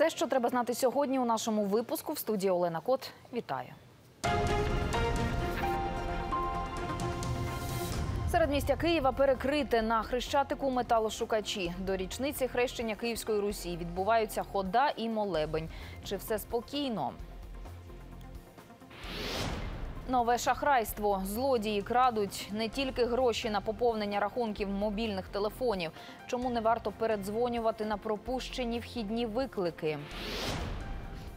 Все, що треба знати сьогодні у нашому випуску в студії Олена Кот. Вітаю. Середмістя Києва перекрите на хрещатику металошукачі. До річниці хрещення Київської Русі відбуваються хода і молебень. Чи все спокійно? Нове шахрайство. Злодії крадуть не тільки гроші на поповнення рахунків мобільних телефонів. Чому не варто передзвонювати на пропущені вхідні виклики?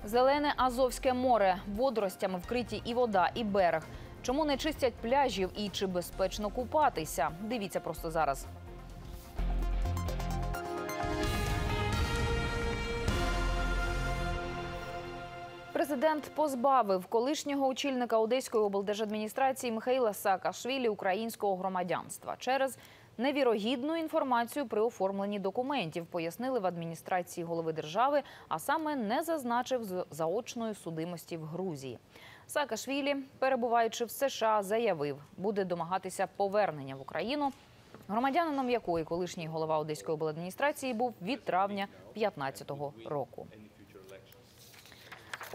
Зелене Азовське море. Водоростями вкриті і вода, і берег. Чому не чистять пляжів і чи безпечно купатися? Дивіться просто зараз. Президент позбавив колишнього очільника Одеської облдержадміністрації Михайла Саакашвілі українського громадянства через невірогідну інформацію при оформленні документів, пояснили в адміністрації голови держави, а саме не зазначив заочної судимості в Грузії. Саакашвілі, перебуваючи в США, заявив, буде домагатися повернення в Україну, громадянином якої колишній голова Одеської обладміністрації був від травня 2015 року.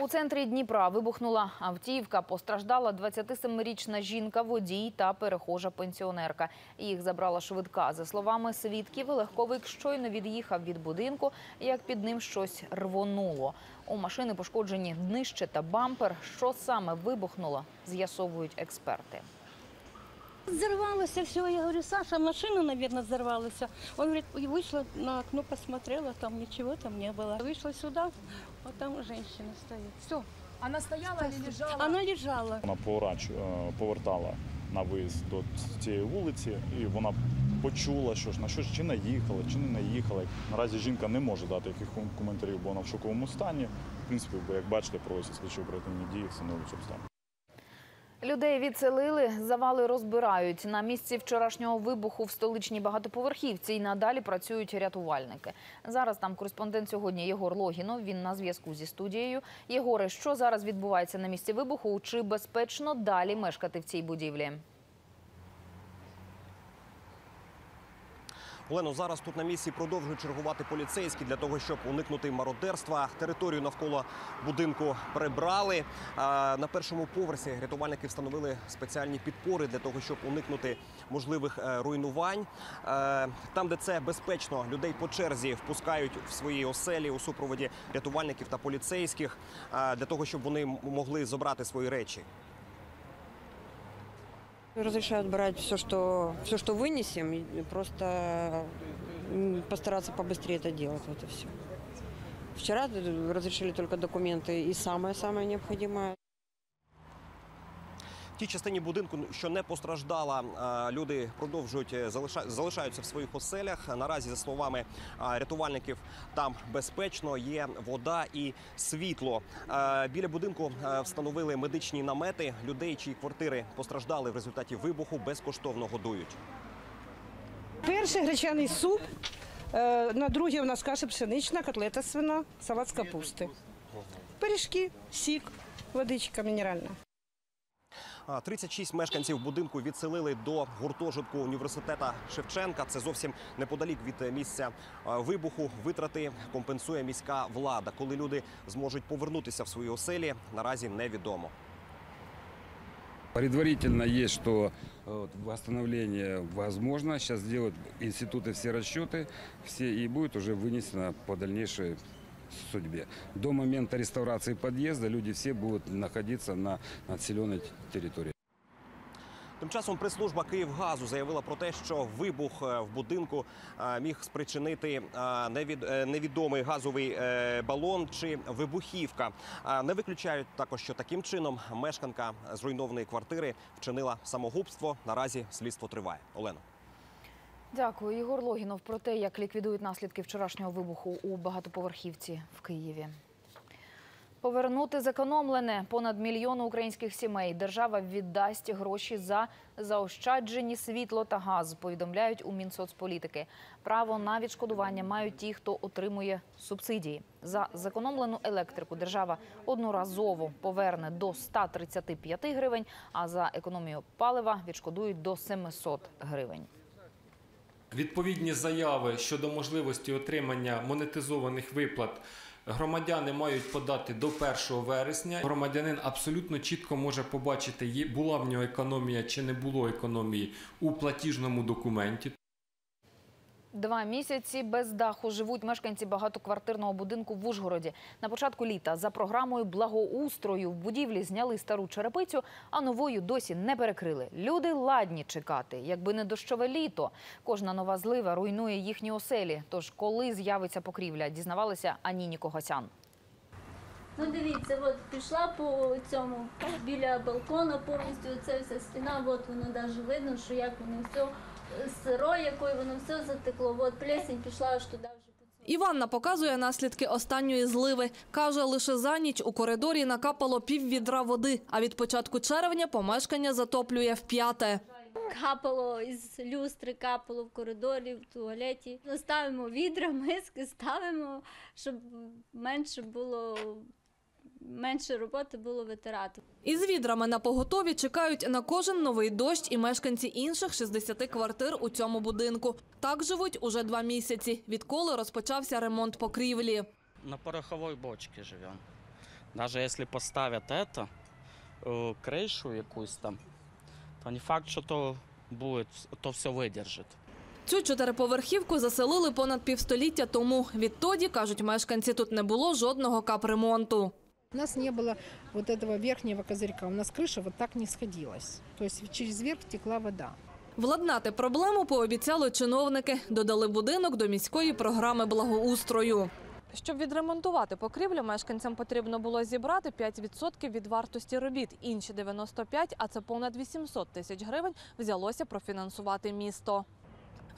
У центрі Дніпра вибухнула автівка. Постраждала 27-річна жінка, водій та перехожа пенсіонерка. Їх забрала швидка. За словами свідків, легковик щойно від'їхав від будинку, як під ним щось рвонуло. У машини пошкоджені днище та бампер. Що саме вибухнуло, з'ясовують експерти. Взорвалось все. Я говорю, Саша, машина, наверное, взорвалась. Он говорит, и вышла на окно, посмотрела, там ничего там не было. Вышла сюда, а там женщина стоит. Все, Она стояла или лежала? она лежала. Вона поворач, е, повертала на виїзд до цієї вулиці, і вона почула, що ж на щось чи наїхала, чи не наїхала. Наразі жінка не може дати яких коментарів, бо вона в шоковому стані. В принципі, бо як бачите, проводяться слідчі оперативні дії, встановлюють обставини. Людей відселили, завали розбирають. На місці вчорашнього вибуху в столичній багатоповерхівці і надалі працюють рятувальники. Зараз там кореспондент сьогодні Єгор Логінов. Він на зв'язку зі студією. Єгоре, що зараз відбувається на місці вибуху? Чи безпечно далі мешкати в цій будівлі? Олено, зараз тут на місці продовжують чергувати поліцейські для того, щоб уникнути мародерства. Територію навколо будинку прибрали. На першому поверсі рятувальники встановили спеціальні підпори для того, щоб уникнути можливих е, руйнувань. Е, Там, де це безпечно, людей по черзі впускають в свої оселі у супроводі рятувальників та поліцейських е, для того, щоб вони могли забрати свої речі. Разрешают брать все, что, все, что вынесем, и просто м, постараться побыстрее это делать, вот и все. Вчера э, разрешили только документы и самое-самое необходимое. В тій частині будинку, що не постраждала, люди продовжують е, залишаються в своїх оселях. Наразі, за словами рятувальників, там безпечно є вода і світло. Біля будинку встановили медичні намети. Людей, чиї квартири постраждали в результаті вибуху, безкоштовно годують. Перший гречаний суп, е, на другий у нас каша пшенична, котлета свина, салат з капусти. Пиріжки, сік, водичка мінеральна. А, 36 мешканців будинку відселили до гуртожитку університета Шевченка. Це зовсім неподалік від е, місця е, вибуху. Витрати компенсує міська влада. Коли люди зможуть повернутися в свої оселі, наразі невідомо. Предварительно есть, что э, вот, восстановление возможно. Сейчас сделают институты все расчеты, все и будет уже вынесено по дальнейшей судьбе. До момента реставрации подъезда люди все будут находиться на населенной территории. Тим часом прес-служба Київгазу заявила про те, що вибух е, в будинку е, міг спричинити е, невід- невідомий газовий балон чи вибухівка. Не виключають також, що таким чином мешканка зруйнованої квартири вчинила самогубство. Наразі слідство триває. Олено. Дякую, Єгор Логінов, про те, як ліквідують наслідки вчорашнього вибуху у багатоповерхівці в Києві. Повернути зекономлене понад мільйон українських сімей. Держава віддасть гроші за заощаджені світло та газ. Повідомляють у Мінсоцполітики. Право на відшкодування мають ті, хто отримує субсидії. За зекономлену електрику держава одноразово поверне до 135 гривень, а за економію палива відшкодують до 700 гривень. Відповідні заяви щодо можливості отримання монетизованих виплат Громадяни мають подати до 1 вересня. Громадянин абсолютно чітко може побачити, була в нього економія чи не було економії у платіжному документі. Два місяці без даху живуть мешканці багатоквартирного будинку в Ужгороді. На початку літа за програмою благоустрою в будівлі зняли стару черепицю, а новою досі не перекрили. Люди ладні чекати, якби не дощове літо. Кожна нова злива руйнує їхні оселі. Тож, коли з'явиться покрівля, дізнавалися Аніні Когосян. Ну дивіться, от пішла по цьому біля балкона повністю ця вся стіна, от воно навіть видно, що як воно все сиро, якою воно все затекло. От плесень пішла аж туди вже. Іванна показує наслідки останньої зливи. Каже, лише за ніч у коридорі накапало піввідра води, а від початку червня помешкання затоплює вп'яте. Капало із люстри, капало в коридорі, в туалеті. Ну, Ставимо відра, миски, ставимо, щоб менше було менше роботи було витирати. Із відрами на поготові чекають на кожен новий дощ і мешканці інших 60 квартир у цьому будинку. Так живуть уже два місяці, відколи розпочався ремонт покрівлі. На пороховой бочке живем. Даже если поставят это, э, крышу якусь там, то не факт, что то будет, то все выдержит. Цю чотириповерхівку заселили понад півстоліття тому. Відтоді, кажуть мешканці, тут не було жодного капремонту. У нас не было вот этого верхнего козырька. У нас крыша вот так не сходилась. То есть через верх текла вода. Владнати проблему пообіцяли чиновники. Додали будинок до міської програми благоустрою. Щоб відремонтувати покрівлю, мешканцям потрібно було зібрати 5% від вартості робіт. Інші 95, а це понад 800 тисяч гривень, взялося профінансувати місто.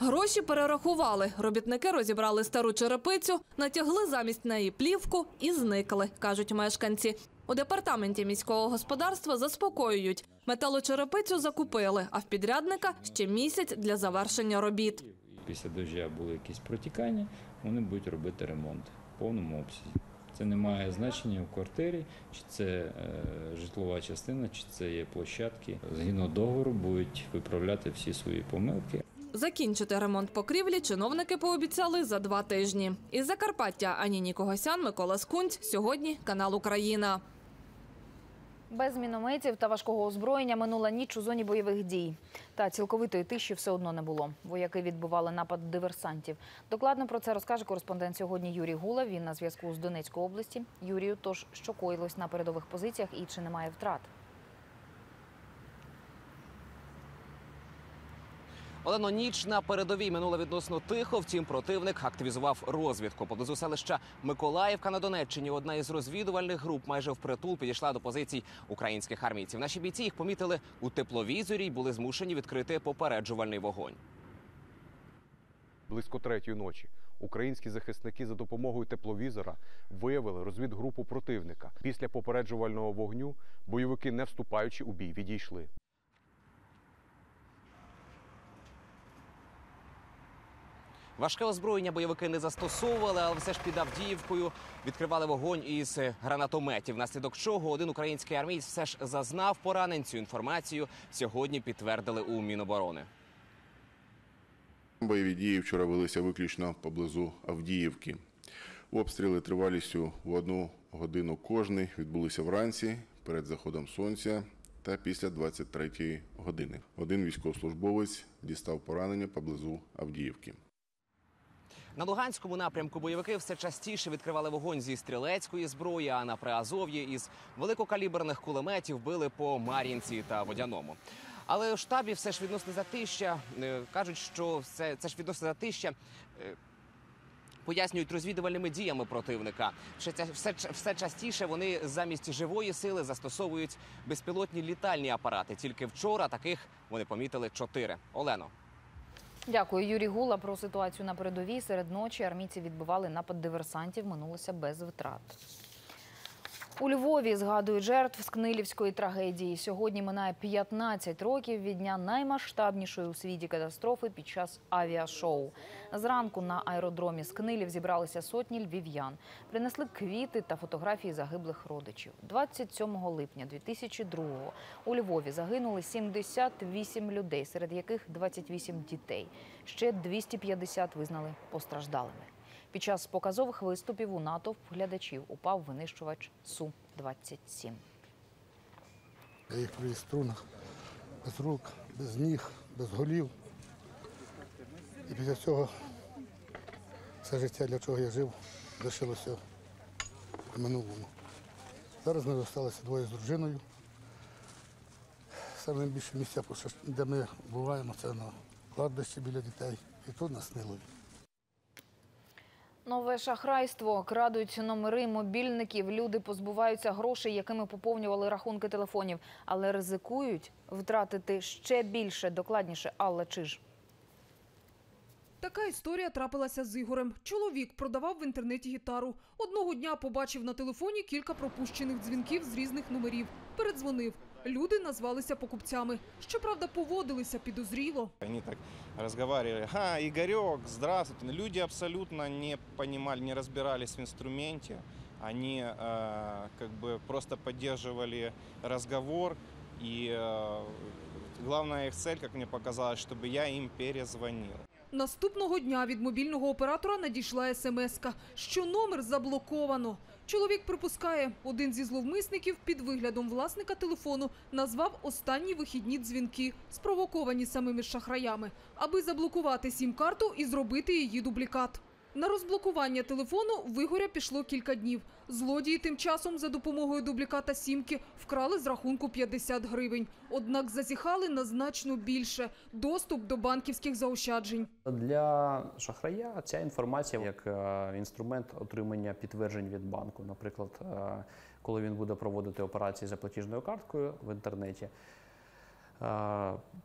Гроші перерахували. Робітники розібрали стару черепицю, натягли замість неї плівку і зникли, кажуть мешканці. У департаменті міського господарства заспокоюють. Металочерепицю закупили, а в підрядника ще місяць для завершення робіт. Після дождя були якісь протікання, вони будуть робити ремонт в повному обсязі. Це не має значення в квартирі, чи це е, житлова частина, чи це є площадки. Згідно договору будуть виправляти всі свої помилки. Закінчити ремонт покрівлі чиновники пообіцяли за два тижні. Із Закарпаття Аніні Когосян, Микола Скунць. Сьогодні канал Україна. Без мінометів та важкого озброєння минула ніч у зоні бойових дій. Та цілковитої тиші все одно не було. Вояки відбивали напад диверсантів. Докладно про це розкаже кореспондент сьогодні Юрій Гула. Він на зв'язку з Донецької області. Юрію, тож що коїлось на передових позиціях і чи немає втрат? Олено, ніч на передовій минула відносно тихо. Втім, противник активізував розвідку. Поблизу селища Миколаївка на Донеччині. Одна із розвідувальних груп майже впритул підійшла до позицій українських армійців. Наші бійці їх помітили у тепловізорі і були змушені відкрити попереджувальний вогонь. Близько третьої ночі українські захисники за допомогою тепловізора виявили розвідгрупу противника. Після попереджувального вогню бойовики, не вступаючи у бій, відійшли. Важке озброєння бойовики не застосовували, але все ж під Авдіївкою відкривали вогонь із гранатометів. Внаслідок чого один український армієць все ж зазнав поранень. Цю інформацію сьогодні підтвердили у Міноборони. Бойові дії вчора велися виключно поблизу Авдіївки. Обстріли тривалістю в одну годину кожний відбулися вранці перед заходом сонця та після 23-ї години. Один військовослужбовець дістав поранення поблизу Авдіївки. На Луганському напрямку бойовики все частіше відкривали вогонь зі стрілецької зброї, а на Приазов'ї із великокаліберних кулеметів били по Мар'їнці та Водяному. Але у штабі все ж відносно затища е, кажуть, що це, це ж відносно затища. е, Пояснюють розвідувальними діями противника. Ця- все, все частіше вони замість живої сили застосовують безпілотні літальні апарати. Тільки вчора таких вони помітили чотири. Олено. Дякую, Юрій Гула. Про ситуацію на передовій. Серед ночі армійці відбивали напад диверсантів. Минулося без втрат. У Львові згадують жертв Скнилівської трагедії. Сьогодні минає 15 років від дня наймасштабнішої у світі катастрофи під час авіашоу. Зранку на аеродромі Скнилів зібралися сотні львів'ян. Принесли квіти та фотографії загиблих родичів. 27 липня 2002-го у Львові загинули 78 людей, серед яких 28 дітей. Ще 250 визнали постраждалими. Під час показових виступів у натовп глядачів упав винищувач Су-27. Я їх в струнах, без рук, без ніг, без голів. І після цього все життя, для чого я жив, лишилося в минулому. Зараз ми залишилися двоє з дружиною. Саме більше місця, де ми буваємо, це на кладбищі біля дітей. І тут на Снилові. Нове шахрайство. Крадуть номери мобільників. Люди позбуваються грошей, якими поповнювали рахунки телефонів, але ризикують втратити ще більше. Докладніше Алла Чиж. Така історія трапилася з Ігорем. Чоловік продавав в інтернеті гітару. Одного дня побачив на телефоні кілька пропущених дзвінків з різних номерів. Передзвонив. Люди назвалися покупцями. Щоправда, поводилися підозріло. Они так разговаривали. Ха, Игорек, здравствуйте. Люди абсолютно не понимали, не разбирались в инструменте. Они э, как бы просто поддерживали разговор. И э, главная их цель, как мне показалось, чтобы я им перезвонил. Наступного дня від мобільного оператора надійшла смс-ка, що номер заблоковано. Чоловік припускає, один зі зловмисників під виглядом власника телефону назвав останні вихідні дзвінки, спровоковані самими шахраями, аби заблокувати сім-карту і зробити її дублікат. На розблокування телефону в Ігоря пішло кілька днів. Злодії тим часом за допомогою дубліката сімки вкрали з рахунку 50 гривень. Однак зазіхали на значно більше – доступ до банківських заощаджень. Для шахрая ця інформація як е, інструмент отримання підтверджень від банку. Наприклад, е, коли він буде проводити операції за платіжною карткою в інтернеті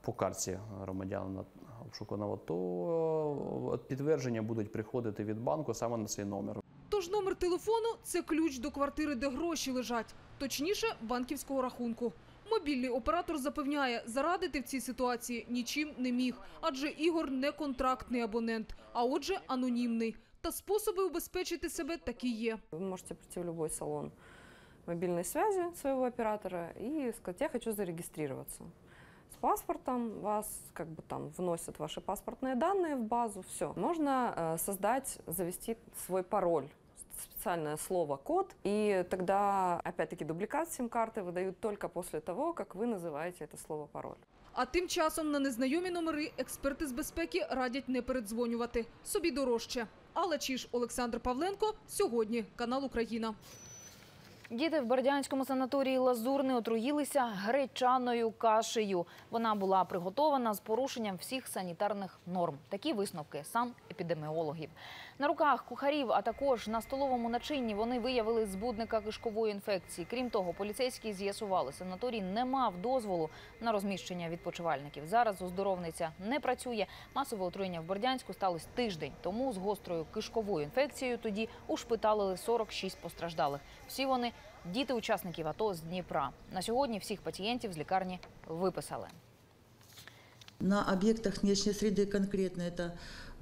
по картці громадянина обшуканого, то е, підтвердження будуть приходити від банку саме на цей номер. Тож номер телефону – це ключ до квартири, де гроші лежать. Точніше, банківського рахунку. Мобільний оператор запевняє, зарадити в цій ситуації нічим не міг, адже Ігор не контрактний абонент, а отже анонімний. Та способи убезпечити себе такі є. Вы можете прийти в любой салон мобильной связи своего оператора и сказать, я хочу зарегистрироваться С паспортом вас как бы там вносят ваши паспортные данные в базу, все. Можно э, создать, завести свой пароль, специальное слово код, и тогда опять-таки дубликат сим-карты выдают только после того, как вы называете это слово пароль. А тим часом на незнайомі номери експерти з безпеки радять не передзвонювати. Собі дорожче. Алла Чіш, Олександр Павленко. Сьогодні. Канал Україна. Діти в Бердянському санаторії Лазурне отруїлися гречаною кашею. Вона була приготована з порушенням всіх санітарних норм. Такі висновки санепідеміологів. На руках кухарів, а також на столовому начинні вони виявили збудника кишкової інфекції. Крім того, поліцейські з'ясували, санаторій не мав дозволу на розміщення відпочивальників. Зараз оздоровниця не працює. Масове отруєння в Бердянську сталося тиждень тому. З гострою кишковою інфекцією тоді ушпиталили 46 постраждалих. Всі вони діти учасників АТО з Дніпра. На сьогодні всіх пацієнтів з лікарні виписали. На объектах внешней среды конкретно это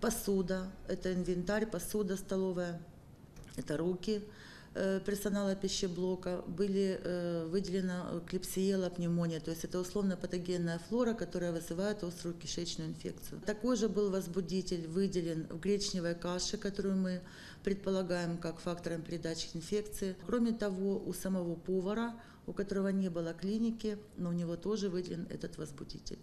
посуда, это инвентарь, посуда столовая, это руки э, персонала пищеблока. Были э, выделена клепсиела, пневмония, то есть это условно-патогенная флора, которая вызывает острую кишечную инфекцию. Такой же был возбудитель выделен в гречневой каше, которую мы предполагаем как фактором передачи инфекции. Кроме того, у самого повара, у которого не было клиники, но у него тоже выделен этот возбудитель.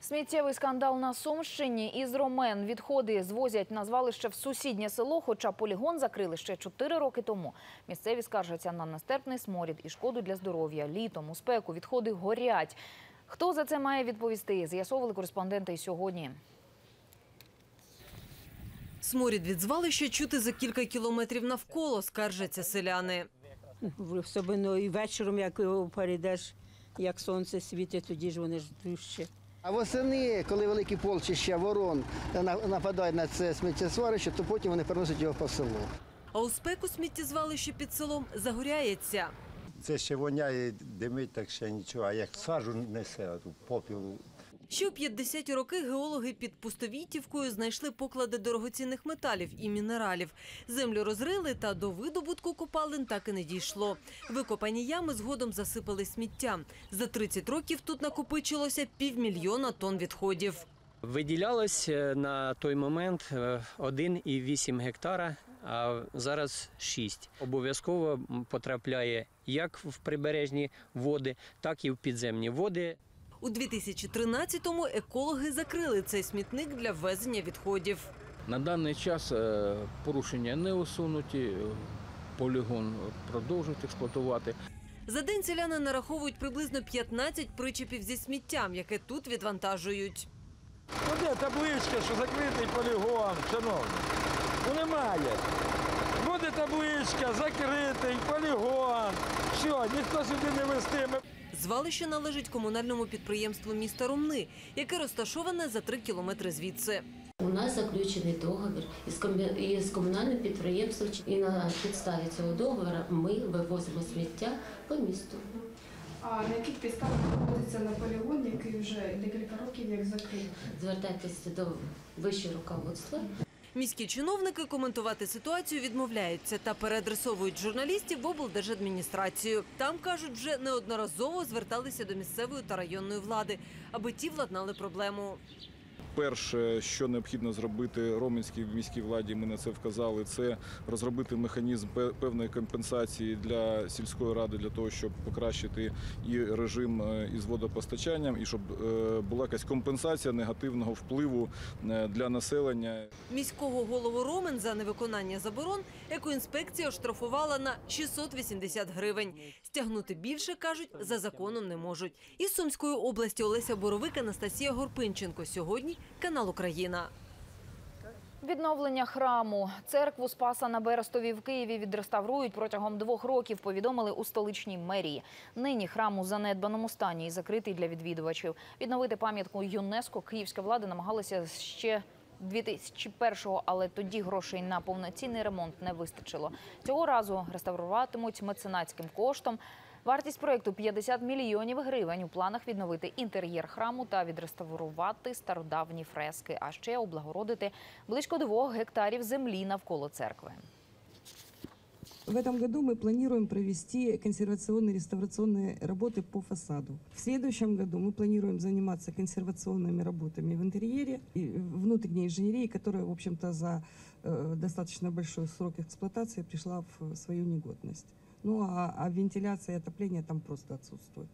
Сміттєвий скандал на Сумщині. Із Ромен відходи звозять на звалище в сусіднє село, хоча полігон закрили ще 4 роки тому. Місцеві скаржаться на нестерпний сморід і шкоду для здоров'я. Літом у спеку відходи горять. Хто за це має відповісти? З'ясовували кореспонденти і сьогодні. Сморід від звалища чути за кілька кілометрів навколо, скаржаться селяни. Особливо і вечором, як перейдеш, як сонце світить, тоді ж вони ж дужче. А восени, коли великі полчища ворон нападають на це сміттєзвалище, то потім вони переносять його по селу. А у спеку сміттєзвалище під селом загоряється. Це ще воняє, димить, так ще нічого, а як сажу несе, а тут попіл. Ще у 50-ті роки геологи під Пустовітівкою знайшли поклади дорогоцінних металів і мінералів. Землю розрили, та до видобутку копалин так і не дійшло. Викопані ями згодом засипали сміттям. За 30 років тут накопичилося півмільйона тонн відходів. Виділялось е, на той момент е, 1,8 гектара, а зараз 6. Обов'язково потрапляє як в прибережні води, так і в підземні води. У 2013-му екологи закрили цей смітник для ввезення відходів. На даний час е, порушення не усунуті, е, полігон продовжують експлуатувати. За день селяни нараховують приблизно 15 причепів зі сміттям, яке тут відвантажують. Ну де табличка, що закритий полігон, шановні? Ну немає. Буде табличка, закритий полігон. Що, ніхто сюди не вестиме. Звалище належить комунальному підприємству міста Ромни, яке розташоване за три кілометри звідси. У нас заключений договір із комунальним підприємством, і на підставі цього договору ми вивозимо сміття по місту. А на яких підставах знаходиться на полігон, який вже декілька років як закритий? Звертайтеся до вищого руководства. Міські чиновники коментувати ситуацію відмовляються та переадресовують журналістів в облдержадміністрацію. Там кажуть, вже неодноразово зверталися до місцевої та районної влади, аби ті владнали проблему. Перше, що необхідно зробити романській міській владі, ми на це вказали, це розробити механізм певної компенсації для сільської ради для того, щоб покращити і режим е, із водопостачанням, і щоб е, була якась компенсація негативного впливу е, для населення. Міського голову Ромен за невиконання заборон екоінспекція оштрафувала на 680 гривень. Стягнути більше, кажуть, за законом не можуть. Із Сумської області Олеся Боровик, Анастасія Горпинченко. Сьогодні канал Україна. Відновлення храму. Церкву Спаса на Берестові в Києві відреставрують протягом двох років, повідомили у столичній мерії. Нині храм у занедбаному стані і закритий для відвідувачів. Відновити пам'ятку ЮНЕСКО київська влада намагалася ще 2001-го, але тоді грошей на повноцінний ремонт не вистачило. Цього разу реставруватимуть меценатським коштом. Вартість проєкту 50 мільйонів гривень. У планах відновити інтер'єр храму та відреставрувати стародавні фрески, а ще облагородити близько двох гектарів землі навколо церкви. В этом году мы планируем провести консервационные реставрационные работы по фасаду. В следующем году мы планируем заниматься консервационными работами в интерьере и внутренней инженерии, которая, в общем-то, за э, достаточно большой срок эксплуатации пришла в свою негодность. Ну а, а вентиляция и отопление там просто отсутствуют.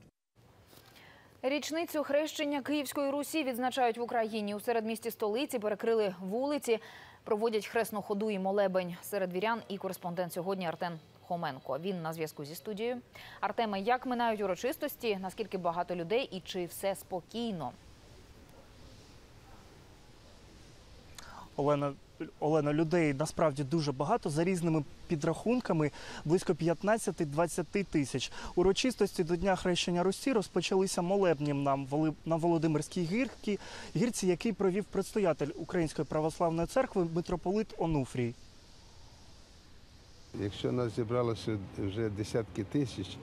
Річницю хрещення Київської Русі відзначають в Україні. У середмісті столиці перекрили вулиці, проводять хресну ходу і молебень серед вірян. І кореспондент сьогодні Артем Хоменко. Він на зв'язку зі студією. Артеме, як минають урочистості? Наскільки багато людей і чи все спокійно? Олена, Олена, людей насправді дуже багато. За різними підрахунками близько 15-20 тисяч. Урочистості до Дня хрещення Русі розпочалися молебнім на, на Володимирській гірці, гірці, який провів предстоятель Української православної церкви митрополит Онуфрій. Якщо нас зібралося вже десятки тисяч,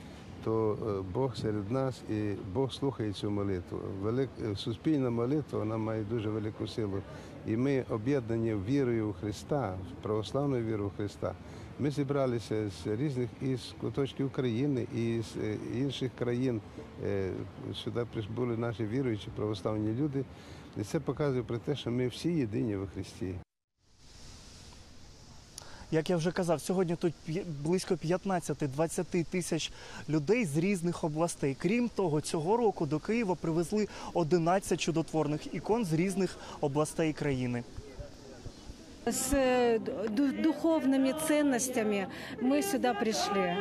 то е, Бог серед нас і Бог слухає цю молитву. Велик... е, Суспільна молитва вона має дуже велику силу. І ми об'єднані вірою у Христа, православною вірою у Христа. Ми зібралися з різних із куточків України і з е, інших країн. Сюди прибули наші віруючі православні люди. І це показує про те, що ми всі єдині во Христі. Як я вже казав, сьогодні тут близько 15-20 тисяч людей з різних областей. Крім того, цього року до Києва привезли 11 чудотворних ікон з різних областей країни. С э, ду- духовными ценностями мы сюда пришли.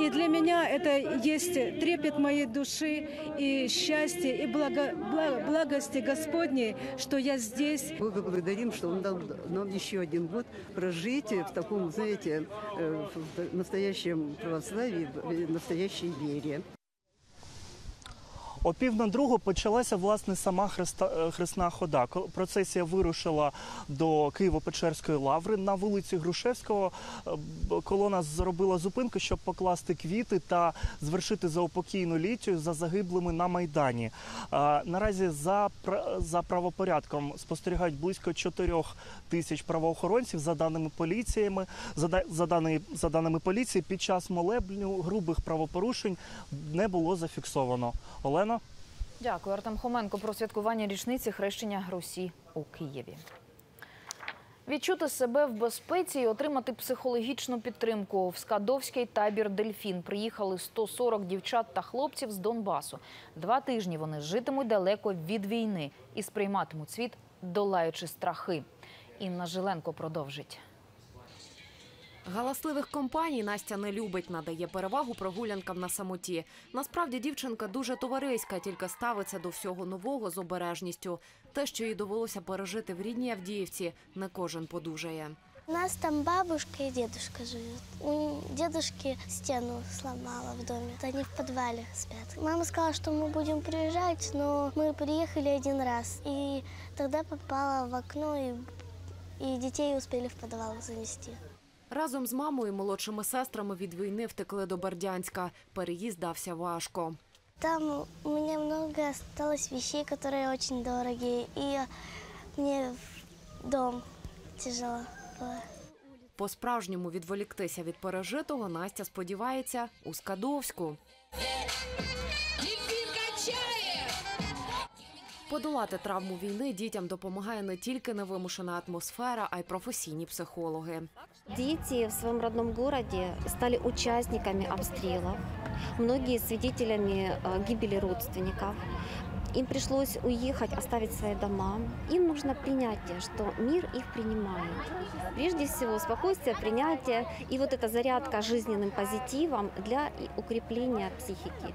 И для меня это есть трепет моей души и счастье, и благо, бла- благости Господней, что я здесь. Мы благодарим, что Он дал нам еще один год прожить в таком, знаете, э, в настоящем православии, в настоящей вере. О пів на другу почалася власне сама хреста, е, хресна хода. Процесія вирушила до Києво-Печерської лаври на вулиці Грушевського. Е, Колона зробила зупинку, щоб покласти квіти та звершити заупокійну літію за загиблими на майдані. Е, Наразі за за правопорядком спостерігають близько 4 тисяч правоохоронців за даними поліціями. За, за, за даними поліції, під час молебню грубих правопорушень не було зафіксовано. Олена. Дякую, Артем Хоменко про святкування річниці хрещення Русі у Києві. Відчути себе в безпеці і отримати психологічну підтримку. В Скадовський табір Дельфін приїхали 140 дівчат та хлопців з Донбасу. Два тижні вони житимуть далеко від війни і сприйматимуть світ, долаючи страхи. Інна Жиленко продовжить. Галасливих компаній Настя не любить, надає перевагу прогулянкам на самоті. Насправді дівчинка дуже товариська, тільки ставиться до всього нового з обережністю. Те, що їй довелося пережити в рідній Авдіївці, не кожен подужає. У нас там бабушка и дедушка живут. У дедушки стену в доме. Они в подвале спят. Мама сказала, что мы будем приезжать, но мы приехали один раз. И тогда попала в окно, и, и детей успели в подвал занести. Разом з мамою і молодшими сестрами від війни втекли до Бердянська. Переїзд дався важко. Там у меня много осталось вещей, которые очень дорогие. И мне в дом тяжело было. По-справжньому відволіктися від пережитого Настя сподівається у Скадовську. Подолати травму війни дітям допомагає не тільки невимушена атмосфера, а й професійні психологи. Дети в своем родном городе стали участниками обстрелов, многие свидетелями э, гибели родственников. Им пришлось уехать, оставить свои дома. Им нужно принятие, что мир их принимает. Прежде всего, спокойствие, принятие и вот эта зарядка жизненным позитивом для и укрепления психики.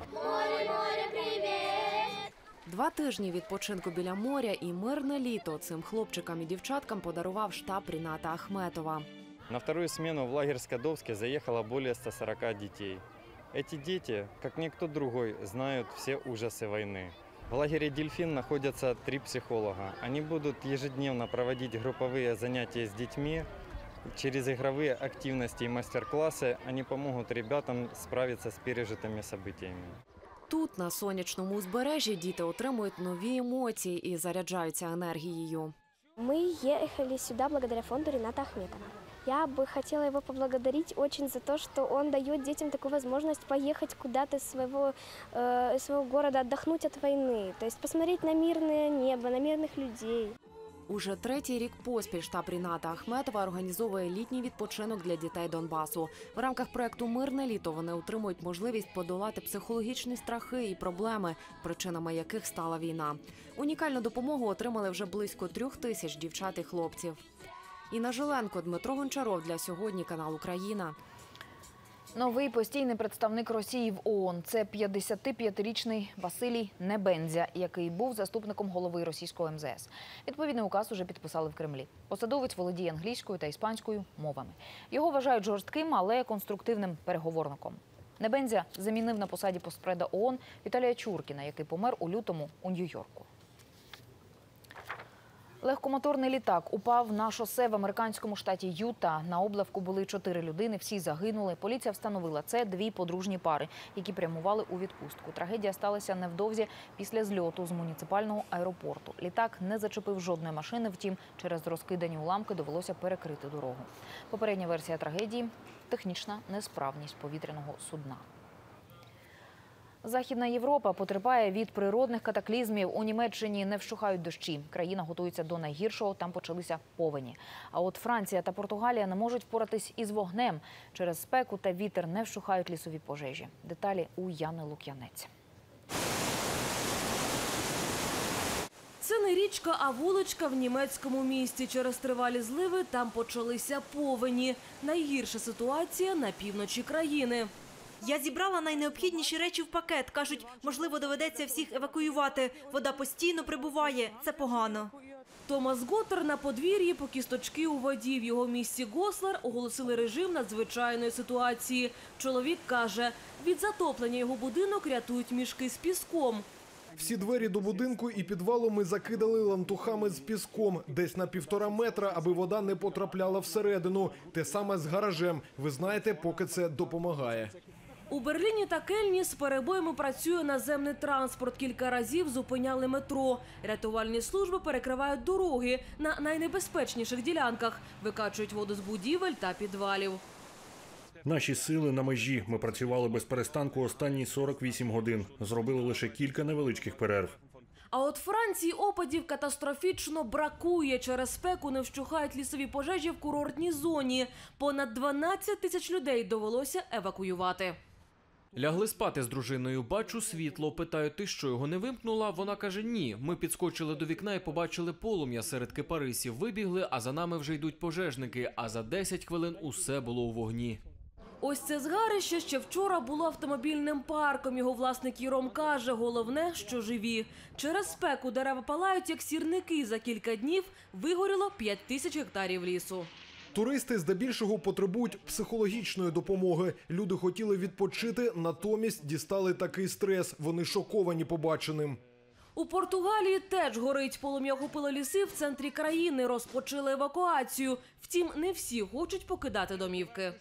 Два тижні відпочинку біля моря і мирне літо цим хлопчикам і дівчаткам подарував штаб Ріната Ахметова. На вторую смену в лагерь Скадовский заехало более 140 детей. Эти дети, как никто другой, знают все ужасы войны. В лагере «Дельфин» находятся три психолога. Они будут ежедневно проводить групповые занятия с детьми. Через игровые активности и мастер-классы они помогут ребятам справиться с пережитыми событиями. Тут, на сонячному узбережжі, діти отримують нові емоції і заряджаються енергією. Мы ехали сюда благодаря фонду Рената Ахметова. Я бы хотела его поблагодарить очень за то, что он дает детям такую возможность поехать куда-то из своего, э, из своего города, отдохнуть от войны, то есть посмотреть на мирное небо, на мирных людей. Уже третій рік поспіль штаб Ріната Ахметова організовує літній відпочинок для дітей Донбасу. В рамках проекту Мирне літо вони отримують можливість подолати психологічні страхи і проблеми, причинами яких стала війна. Унікальну допомогу отримали вже близько трьох тисяч дівчат і хлопців. Інна Жиленко, Дмитро Гончаров для сьогодні канал Україна. Новий постійний представник Росії в ООН – це 55-річний Василій Небензя, який був заступником голови російського МЗС. Відповідний указ уже підписали в Кремлі. Посадовець володіє англійською та іспанською мовами. Його вважають жорстким, але конструктивним переговорником. Небензя замінив на посаді постпреда ООН Віталія Чуркіна, який помер у лютому у Нью-Йорку. Легкомоторний літак упав на шосе в американському штаті Юта. На облавку були чотири людини. Всі загинули. Поліція встановила це дві подружні пари, які прямували у відпустку. Трагедія сталася невдовзі після зльоту з муніципального аеропорту. Літак не зачепив жодної машини. Втім, через розкидані уламки довелося перекрити дорогу. Попередня версія трагедії технічна несправність повітряного судна. Західна Європа потерпає від природних катаклізмів. У Німеччині не вщухають дощі. Країна готується до найгіршого. Там почалися повені. А от Франція та Португалія не можуть впоратись із вогнем. Через спеку та вітер не вщухають лісові пожежі. Деталі у Яни Лук'янець. Це не річка, а вуличка в німецькому місті. Через тривалі зливи там почалися повені. Найгірша ситуація на півночі країни. Я зібрала найнеобхідніші речі в пакет. Кажуть, можливо, доведеться всіх евакуювати. Вода постійно прибуває. Це погано. Томас Готтер на подвір'ї по кісточки у воді. В його місті Гослер оголосили режим надзвичайної ситуації. Чоловік каже, від затоплення його будинок рятують мішки з піском. Всі двері до будинку і підвалу ми закидали лантухами з піском, десь на півтора метра, аби вода не потрапляла всередину. Те саме з гаражем. Ви знаєте, поки це допомагає. У Берліні та Кельні з перебоями працює наземний транспорт. Кілька разів зупиняли метро. Рятувальні служби перекривають дороги на найнебезпечніших ділянках, викачують воду з будівель та підвалів. Наші сили на межі. Ми працювали без перестанку останні 48 годин. Зробили лише кілька невеличких перерв. А от Франції опадів катастрофічно бракує. Через спеку не вщухають лісові пожежі в курортній зоні. Понад 12 тисяч людей довелося евакуювати. Лягли спати з дружиною. Бачу світло. Питаю, ти що його не вимкнула? Вона каже: Ні. Ми підскочили до вікна і побачили полум'я серед кипарисів. Вибігли, а за нами вже йдуть пожежники. А за 10 хвилин усе було у вогні. Ось це згарище ще вчора було автомобільним парком. Його власник Єром каже, головне, що живі. Через спеку дерева палають, як сірники. За кілька днів вигоріло 5 тисяч гектарів лісу. Туристи здебільшого потребують психологічної допомоги. Люди хотіли відпочити, натомість дістали такий стрес. Вони шоковані побаченим. У Португалії теж горить полум'я охопило ліси в центрі країни. Розпочали евакуацію. Втім, не всі хочуть покидати домівки.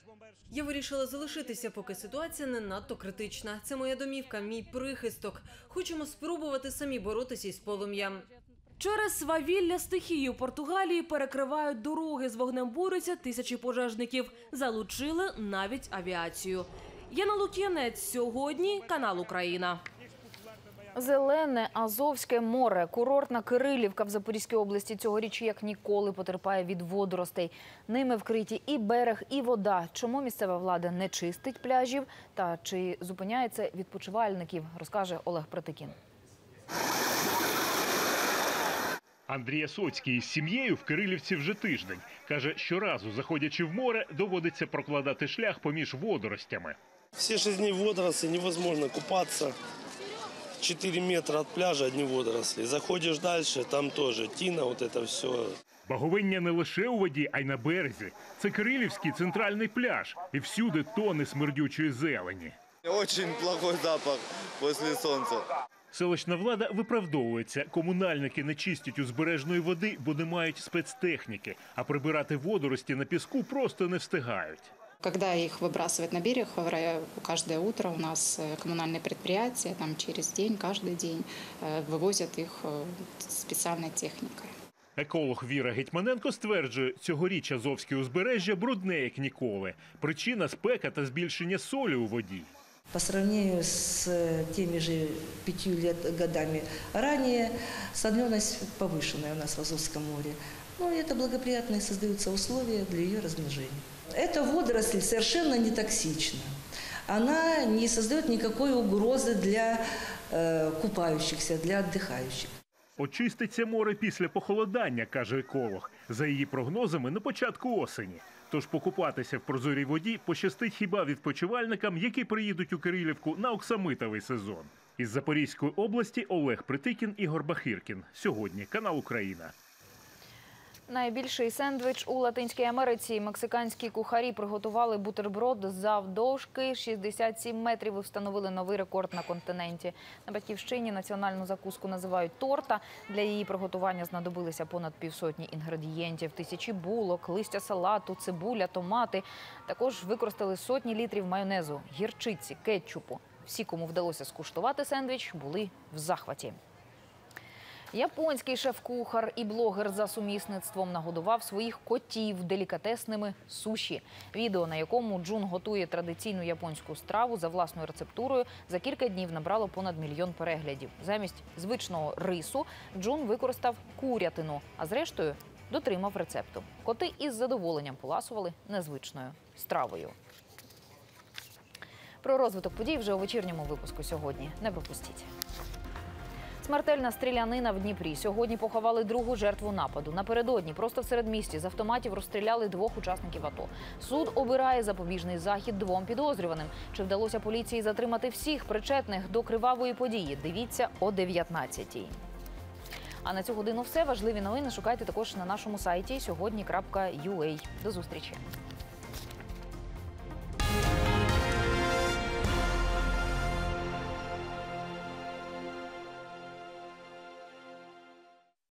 Я вирішила залишитися, поки ситуація не надто критична. Це моя домівка, мій прихисток. Хочемо спробувати самі боротися із полум'ям. Через свавілля стихії у Португалії перекривають дороги. З вогнем борються тисячі пожежників. Залучили навіть авіацію. Яна Лук'янець сьогодні канал Україна. Зелене Азовське море, курортна Кирилівка в Запорізькій області цьогоріч як ніколи потерпає від водоростей. Ними вкриті і берег, і вода. Чому місцева влада не чистить пляжів та чи зупиняється відпочивальників, розкаже Олег Протикін. Андрій Соцький з сім'єю в Кирилівці вже тиждень. Каже, щоразу, заходячи в море, доводиться прокладати шлях поміж водоростями. Все шесть дней водоросли, невозможно купаться. 4 метра от пляжа одни водоросли. Заходишь дальше, там тоже тина, вот это все. Баговиння не лише у воді, а й на березі. Це Кирилівський центральний пляж, і всюди тони смердючої зелені. Очень плохой запах после солнца. Селищна влада виправдовується. Комунальники не чистять узбережної води, бо не мають спецтехніки, а прибирати водорості на піску просто не встигають. Когда их выбрасывают на берег, вра- каждое утро у нас э, коммунальные предприятия, там через день, каждый день э, вывозят их э, специальной техникой. Еколог Віра Гетьманенко стверджує, цьогоріч Азовське узбережжя брудне як ніколи. Причина спека та збільшення солі у воді. По сравнению с э, теми же пятью лет годами ранее, соленость повышенная у нас в Азовском море. Но это благоприятные создаются условия для ее размножения. Эта водоросль совершенно не токсична. Она не создает никакой угрозы для э, купающихся, для отдыхающих. Очиститься море після похолодання, каже еколог. За її прогнозами на початку осені. Тож покупатися в прозорій воді пощастить хіба відпочивальникам, які приїдуть у Кирилівку на оксамитовий сезон. Із Запорізької області Олег Притикін, Ігор Бахиркін. Сьогодні канал Україна. Найбільший сендвіч у Латинській Америці. Мексиканські кухарі приготували бутерброд завдовжки 67 метрів і встановили новий рекорд на континенті. На батьківщині національну закуску називають торта. Для її приготування знадобилися понад півсотні інгредієнтів, тисячі булок, листя салату, цибуля, томати. Також використали сотні літрів майонезу, гірчиці, кетчупу. Всі, кому вдалося скуштувати сендвіч, були в захваті. Японський шеф-кухар і блогер за сумісництвом нагодував своїх котів делікатесними суші. Відео, на якому Джун готує традиційну японську страву за власною рецептурою, за кілька днів набрало понад мільйон переглядів. Замість звичного рису Джун використав курятину, а зрештою дотримав рецепту. Коти із задоволенням поласували незвичною стравою. Про розвиток подій вже у вечірньому випуску сьогодні. Не пропустіть. Смертельна стрілянина в Дніпрі. Сьогодні поховали другу жертву нападу. Напередодні просто в середмісті з автоматів розстріляли двох учасників АТО. Суд обирає запобіжний захід двом підозрюваним. Чи вдалося поліції затримати всіх причетних до кривавої події? Дивіться о 19-й. А на цю годину все важливі новини шукайте також на нашому сайті сьогодні.ua. До зустрічі.